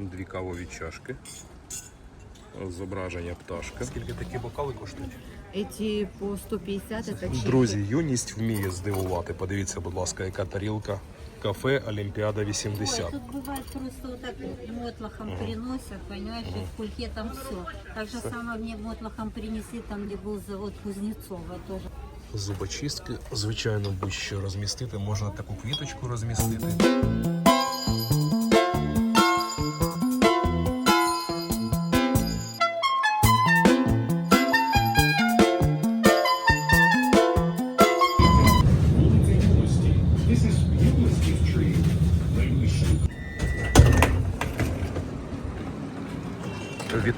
Дві кавові чашки. Зображення пташки. Скільки такі бокали коштують? Эти по 150, это чистые. Друзі, юність вміє здивувати. Подивіться, будь ласка, яка тарілка. Кафе Олімпіада 80. Ой, тут бывает просто вот так мотлохом приносят, понимаешь, и в кульке там все. Так же самое мне мотлохом принесли, там где был завод Кузнецова тоже. Зубочистки, звичайно, будь-що розмістити. Можна таку квіточку розмістити.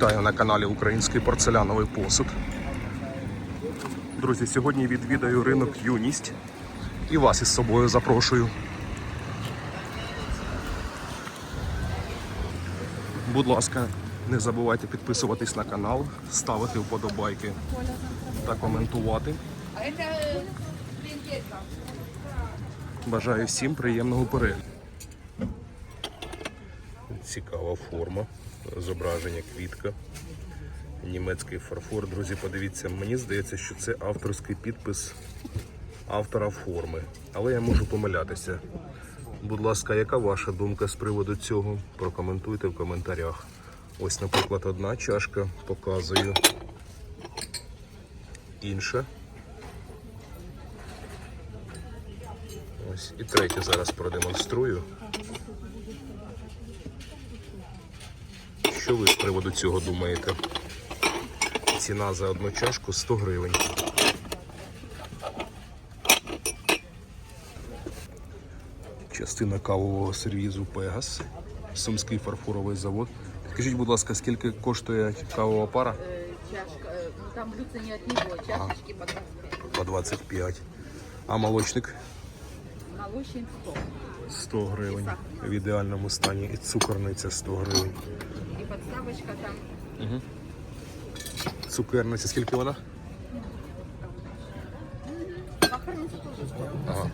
Вітаю на каналі Український порцеляновий посуд. Друзі, сьогодні відвідаю ринок Юність і вас із собою запрошую. Будь ласка, не забувайте підписуватись на канал, ставити вподобайки та коментувати. Бажаю всім приємного перегляду. Цікава форма, зображення квітка, німецький фарфор. Друзі, подивіться, мені здається, що це авторський підпис автора форми. Але я можу помилятися. Будь ласка, яка ваша думка з приводу цього? Прокоментуйте в коментарях. Ось, наприклад, одна чашка показую. Інша. Ось і третю зараз продемонструю. Що ви з приводу цього думаєте? Ціна за одну чашку 100 гривень. Частина кавового сервізу Пегас, Сумський фарфоровий завод. Скажіть, будь ласка, скільки коштує кавова пара? Э, чашка, э, ну там блюдце не от него, чашечки по 25. По 25. А молочник Молочник 100. 100 гривень. В ідеальному стані. І цукорниця 100 гривень. И подставочка там Цукерниця, скільки вона? сахарница тоже 100. Ага.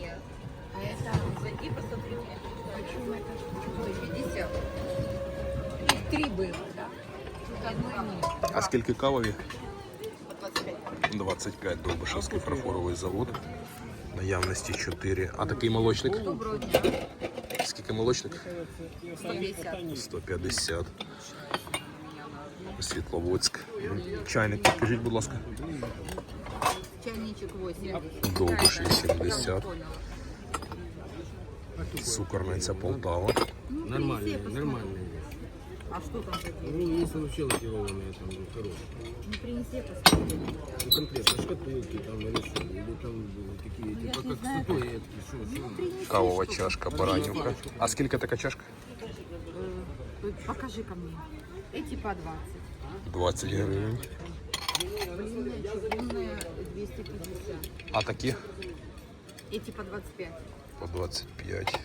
Нет. А это зайди посмотри. Почему это? Ой, 50. Их три было, да? Тут одной нет. А скільки кавові? По 25. 25 Довбишевський фарфоровий завод. Наявності 4. А такий молочник? Доброго дня. Скільки молочник? 150. 150. Світловодськ. Чайник, скажіть, будь ласка. Чайничек 80. Довбиш 80. Поняла. Цукорниця Полтава. Нормальные, нормальные. А что там такие? Ну, есть вообще лакированные, там, ну, хорошие. Ну, принеси, посмотри. Ну, конкретно шкатулки, там, или что, или там э, такие, типа, как статуэтки, что, что. Кавова чашка, баранівка. А скільки така чашка? Э, Покажи ко мне. Эти по 20. 20 гривень. Длинная, чугунная 250. А такі? Эти по 25. По 25.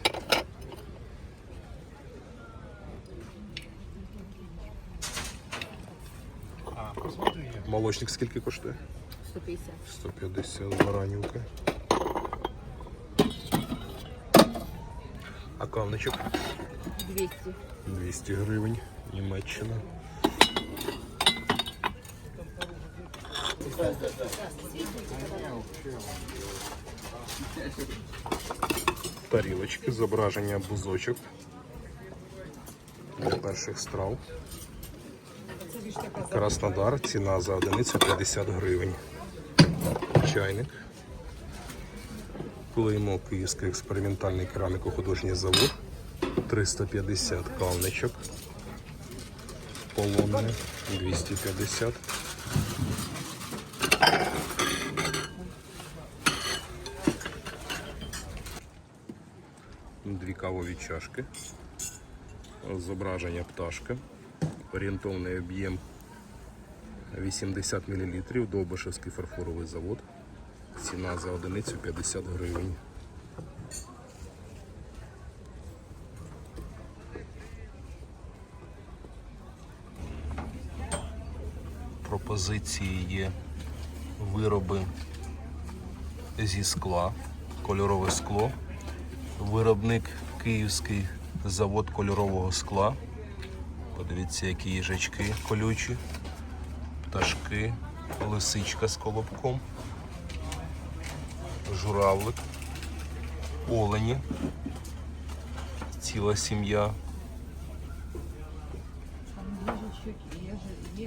Молочник скільки коштує? 150. 150 баранівка. А кавничок 200. 200 гривень. Німеччина. Тарілочки, зображення бузочок для перших страв. Краснодар, ціна за одиницю 50 гривень. Чайник. Клеймо Київський експериментальний кераміко-художній завод. 350 кавничок. Полонне 250. Дві кавові чашки. Зображення пташки. Орієнтовний об'єм 80 мл. Довбишевський фарфоровий завод. Ціна за одиницю 50 гривень. Пропозиції є вироби зі скла, кольорове скло. Виробник київський Завод кольорового скла. Подивіться, які їжачки колючі, пташки, лисичка з колобком, журавлик, олені, ціла сім'я,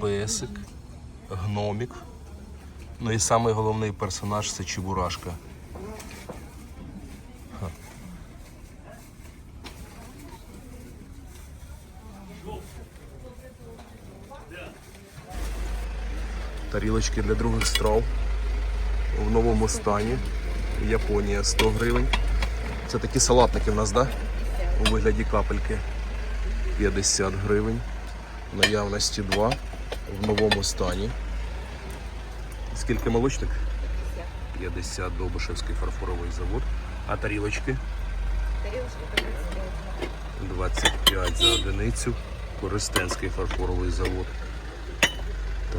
песик, гномік. Ну і самий головний персонаж це Чебурашка. Тарілочки для других страв в новому стані. Японія 100 гривень. Це такі салатники в нас, да? У вигляді капельки 50 гривень. Наявності 2 в новому стані. Скільки молочник? 50 Довбишевський фарфоровий завод. А тарілочки? 25 за одиницю. Користенський фарфоровий завод.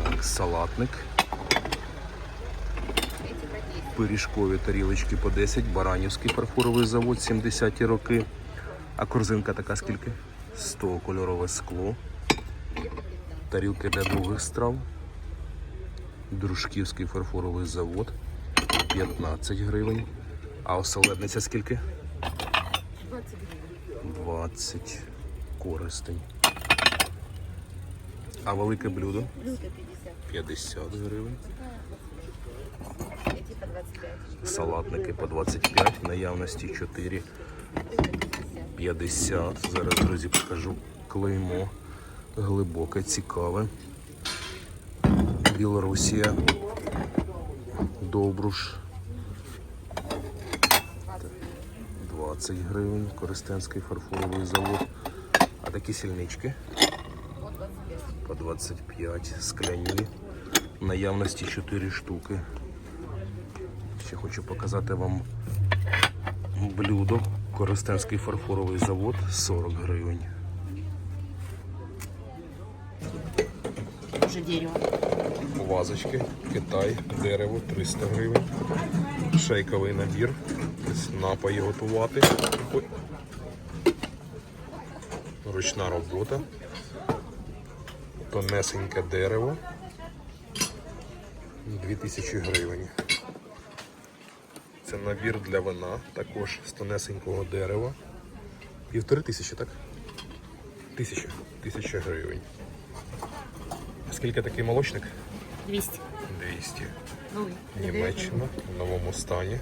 Так, салатник. Пиріжкові тарілочки по 10, Баранівський фарфоровий завод 70-ті роки. А корзинка така скільки? 100 кольорове скло. Тарілки для других страв. Дружківський фарфоровий завод 15 гривень. А оселедниця скільки? 20 користень. А велике блюдо? Блюдо 50 50. гривень. Эти по 25. Салатники по 25, наявності 4. 50. Зараз, друзі, покажу клеймо. Глибоке, цікаве. Білорусія. Довбруш. 20 гривень. Користенський фарфоровий завод. А такі сільнички? По 25. Скляні. Наявності 4 штуки. Ще хочу показати вам блюдо. Коростенський фарфоровий завод 40 гривень. Уже дерево. Вазочки, Китай, дерево 300 гривень. Шейковий набір. Напої готувати. Ручна робота. Тонесеньке дерево. 2000 гривень. Це набір для вина, також з тонесенького дерева. Півтори тисячі, так? Тисяча. Тисяча гривень. Скільки такий молочник? 200. 200. Новый. Німеччина в новому стані.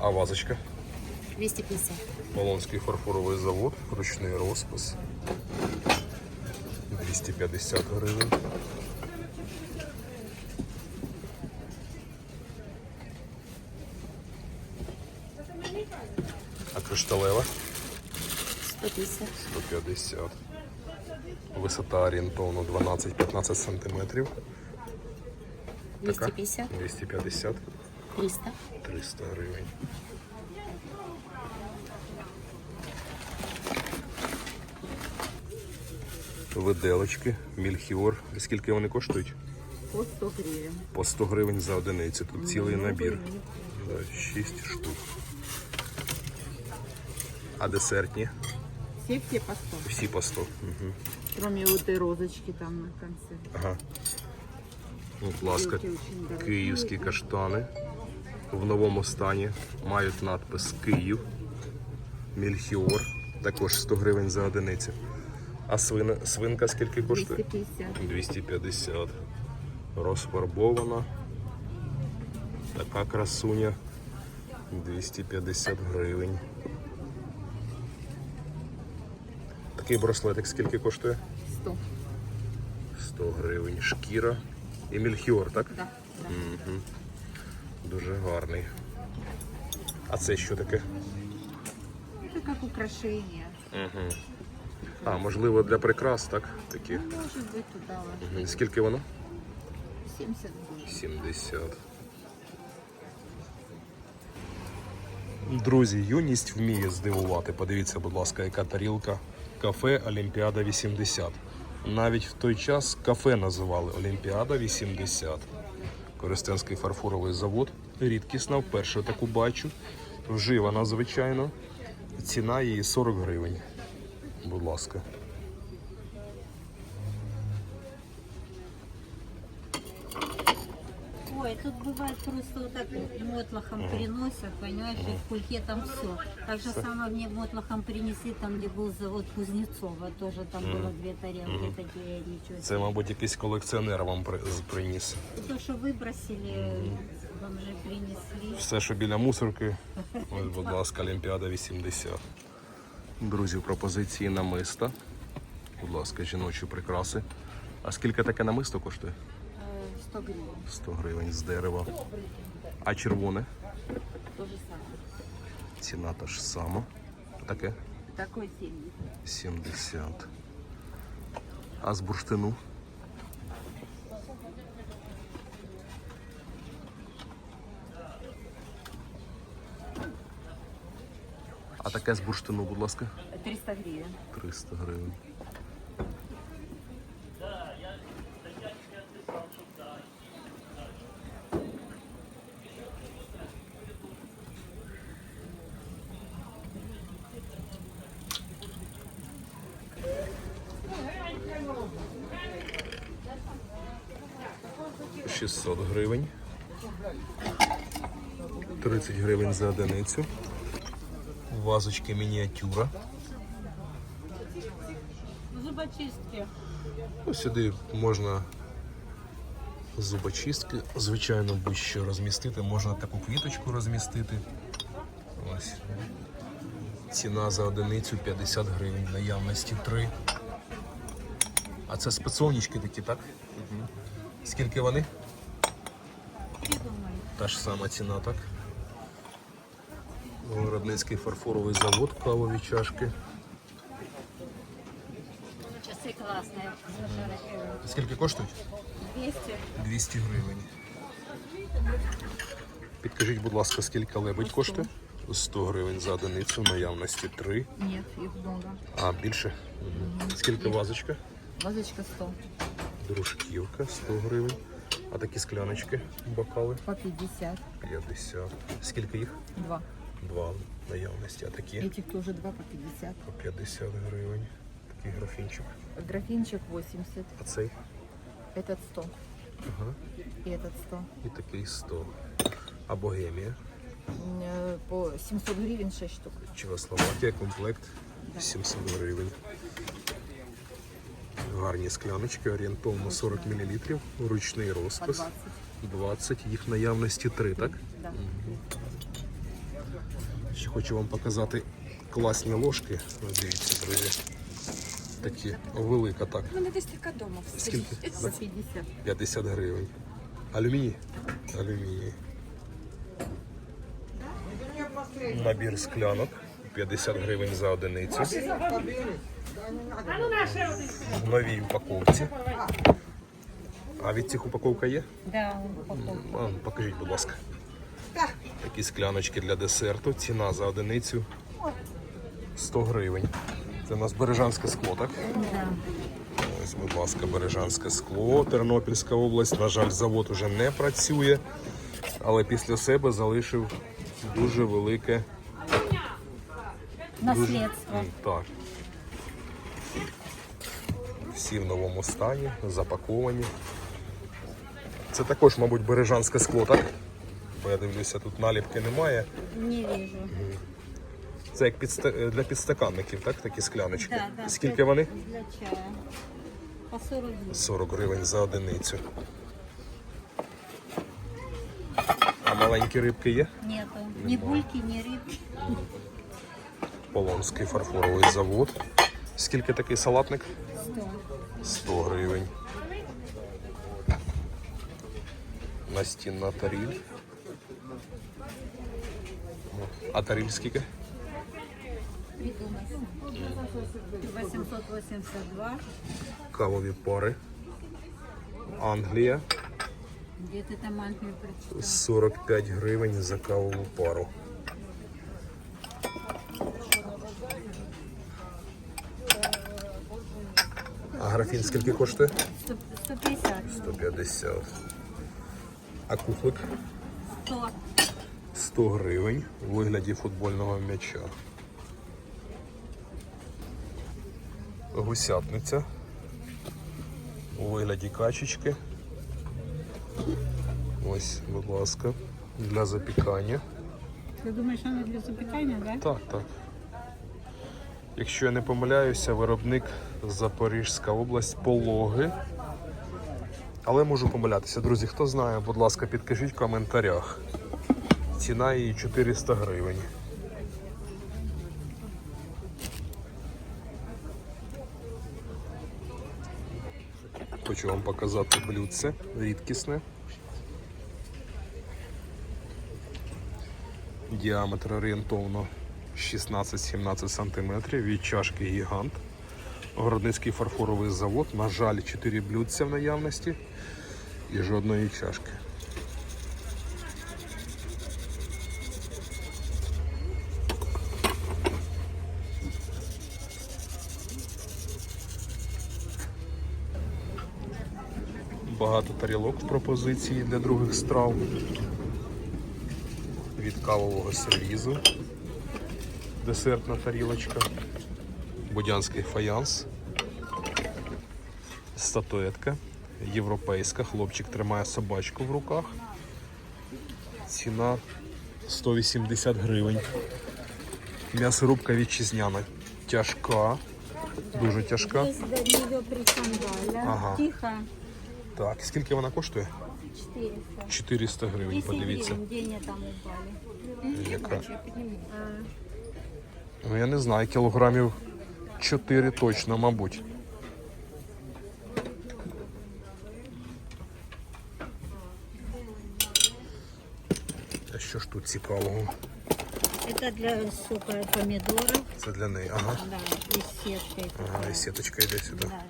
А вазочка? 250. Полонський фарфоровий завод, ручний розпис. 250 гривень. А кришталева 150. 150. Висота орієнтовно 12-15 см. 250. 250. 300. 300 гривень. Виделочки, мільхіор. Скільки вони коштують? По 100 гривен. По 100 гривень за одиницю. Тут цілий набір. Да, 6 штук. А десертні? Все все по 100. Всі по 100. Угу. Кроме вот розочки там на конце. Ага. Будь ласка, київські каштани в новому стані. Мають надпис Київ. Мільхіор. Також 100 гривень за одиницю. А свина, свинка скільки коштує? 250. 250. Розфарбована. Така красуня. 250 гривень. Такий браслетик скільки коштує? 100. 100 гривень. Шкіра. І мільхіор, так? Да. да. Мгм. Дуже гарний. А це що таке? Это как украшение. Угу. А, можливо, для прикрас, так? Такі. Может быть туда ложить. Мгм. Скільки воно? 70 будет. 70. Друзі, юність вміє здивувати. Подивіться, будь ласка, яка тарілка. Кафе Олімпіада 80. Навіть в той час кафе називали Олімпіада 80. Користенський фарфоровий завод. Рідкісна, вперше таку бачу. Вживана, звичайно. Ціна її 40 гривень. Будь ласка. Ой, тут бывает просто вот так мотлохом приносят, понимаешь, и в кульке там все. Так же самое мне мотлохом принесли, там, где был завод Кузнецова, тоже там было две тарелки такие, ничего Це, мабуть, якийсь колекціонер вам при- з- приніс. То, что выбросили, вам же принесли. Все, що біля мусорки. Ось, будь ласка, Олімпіада 80. Друзі, пропозиції намиста. Будь ласка, жіночі прикраси. А скільки таке намисто коштує? 100 гривень. 100 гривень з дерева. А червоне? То же самое. Ціна та ж сама. Таке Такої 70. 70. А з бурштину? Таке з бурштину, будь ласка, 300 гривен. 300 гривень. Шістсот гривень. 30 гривень за одиницю. Вазочки мініатюра. Зубочистки. Ну, сюди можна зубочистки, звичайно, будь-що розмістити. Можна таку квіточку розмістити. Ось. Ціна за одиницю 50 гривень, наявності 3. А це спецовнички такі, так? Угу. Скільки вони? Та ж сама ціна, так? Городницький фарфоровий завод, кавові чашки. Часы классные. Скільки коштують? 200. 200 гривень. Підкажіть, будь ласка, скільки лебедь коштує? 100 гривень за одиницю, наявності 3. Нет, их много. А, більше? Мгм. Скільки вазочка? Вазочка 100. Дружківка 100 гривень. А такі скляночки, бокали По 50. 50. Скільки їх? Два. Два наявності. А такі Этих тоже два по 50. по 50 гривень. Такий графінчик. Графинчик 80. А цей? Этот 100. Ага. И этот 100. І такий 100. А богемія? М, э, По 700 гривен 6 штук. Чехословакія, комплект 700 гривень. Гарні скляночки, орієнтовно 40 мл, ручний По розпис. 20. 20, їх наявності 3, так? Да. Ще хочу вам показати класні ложки. Ось Дивіться, друзі. Такі велика, так. У мене десь така дома. Скільки? По 50. 50 гривень. Алюміній? Алюміній. Набір склянок. 50 гривень за одиницю. В новій упаковці. А від цих упаковка є? Да, упаковка. Ну, покажіть, будь ласка. Такі скляночки для десерту. Ціна за одиницю 100 гривень. Це у нас бережанське скло, так? Ось, будь ласка, бережанське скло, Тернопільська область. На жаль, завод уже не працює, але після себе залишив дуже велике. Наследство. М, Так. Всі в новому стані, запаковані. Це також, мабуть, бережанське скло, так? Бо я дивлюся, тут наліпки немає. Не вижу. Це як підста- для підстаканників, так? Такі скляночки. Да, да, Скільки вони? Для чая. По 40 гривен. 40 гривень за одиницю. А маленькі рибки є? Нету. Ни бульки, ни рыбки. Полонський фарфоровий завод. Скільки такий салатник? 100. 100 гривень. Настінна таріль. А таріль скільки? Придумай. 882. Кавові пари. Англія. Где ты там Англию прочитал? 45 гривень за кавову пару. А графін скільки коштує? 100 150. 150. А кухлик 100. 100 гривень у вигляді футбольного м'яча. гусятниця у вигляді качечки. Ось, будь ласка, для запікання. Ты думаешь, она для запекания, да? Так, так. Якщо я не помиляюся, виробник Запорізька область пологи. Але можу помилятися. Друзі, хто знає, будь ласка, підкажіть в коментарях. Ціна її 400 гривень. Хочу вам показати блюдце рідкісне. Діаметр орієнтовно 16-17 см від чашки гігант. Городницький фарфоровий завод. На жаль, 4 блюдця в наявності і жодної чашки. Багато тарілок в пропозиції для других страв. Від кавового сервізу. Десертна тарілочка. Будянський фаянс. Статуетка. Європейська. Хлопчик тримає собачку в руках. Ціна 180 гривень. М'ясорубка вітчизняна. Тяжка. Дуже тяжка. Ага. Тихо. Так, скільки вона коштує? 400. 400 гривень, 10 подивіться. гривен, там упали. Яка? Ну, я не знаю, кілограмів 4 точно, мабуть. А що ж тут цікавого? Это для сока помидоров. Це для неї. Ага. Да, и сеткой. Ага, і сіточка йде сюди. Да.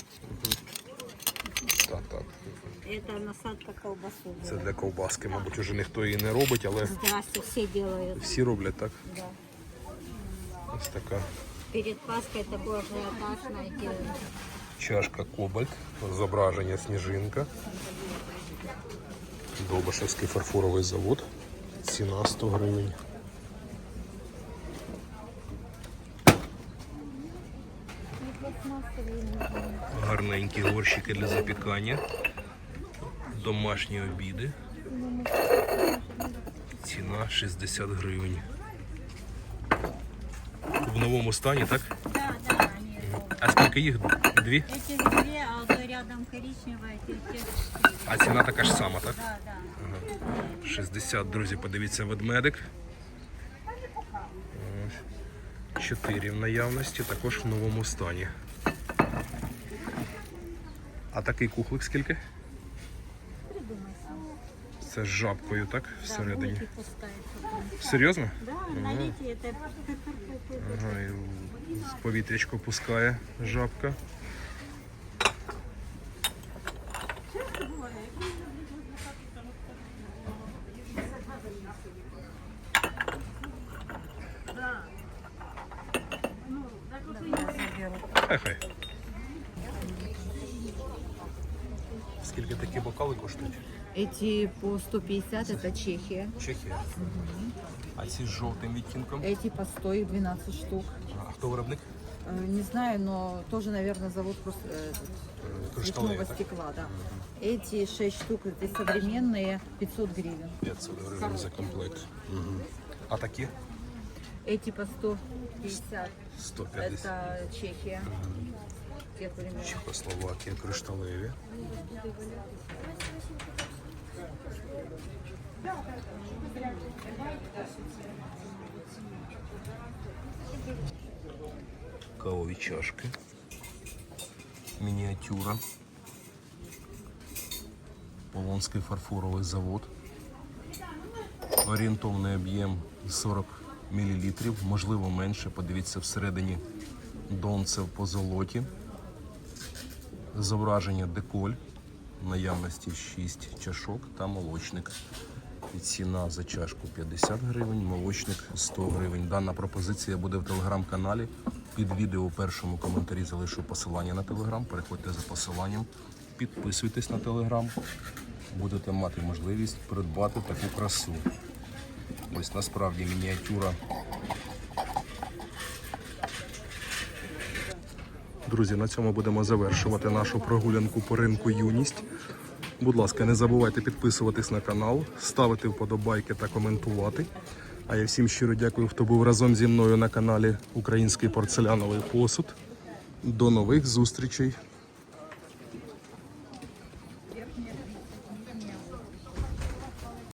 Так, так. Это насадка колбасу. Це для ковбаски, мабуть, уже ніхто її не робить, але Здрасте, все делают. всі роблять, так? Да. Ось така Перед Пасхой такой ажиотаж найти. чашка Кобальт, зображення сніжинка. Довбашевський фарфоровий завод. Ціна 100 гривень. Гарненькі горщики для запікання Домашні обіди. Ціна 60 гривень. В новому стані, так? Да, да, они. А скільки їх? Дві? Эти две, а вот рядом коричневая, эти, эти четыре. А ціна така ж сама, так? Да, да. 60, друзі, подивіться ведмедик. Ось. Чотири в наявності, також в новому стані. А такий кухлик скільки? Це з жабкою, так? Всередині. Серйозно? Да, налейте это. Ага, і в повітрячко пускає жабка. Хай. Скільки такі бокали коштують? Эти по 150, это Чехия. Чехія. А ці з жовтим відтінком? Эти по 100 и 12 штук. А хто виробник? Э, Не знаю, но тоже, наверное, завод просто э, этот, Кришталеві, цветного так? стекла, да. Эти 6 штук, эти современные, 500 гривен. 500 гривень за комплект. Угу. А такі? Эти по 150. 150. Это Чехия. Тех времен. Чехословакія, кришталеві. Кавові чашки. Мініатюра. Полонський фарфоровий завод. Орієнтовний об'єм 40 мл, можливо менше. Подивіться всередині донце по золоті. Зображення деколь. Наявності 6 чашок та молочник. І ціна за чашку 50 гривень, молочник 100 гривень. Дана пропозиція буде в телеграм-каналі. Під відео у першому коментарі залишу посилання на телеграм. Переходьте за посиланням, підписуйтесь на телеграм. Будете мати можливість придбати таку красу. Ось насправді мініатюра Друзі, на цьому будемо завершувати нашу прогулянку по ринку юність. Будь ласка, не забувайте підписуватись на канал, ставити вподобайки та коментувати. А я всім щиро дякую, хто був разом зі мною на каналі Український порцеляновий посуд. До нових зустрічей!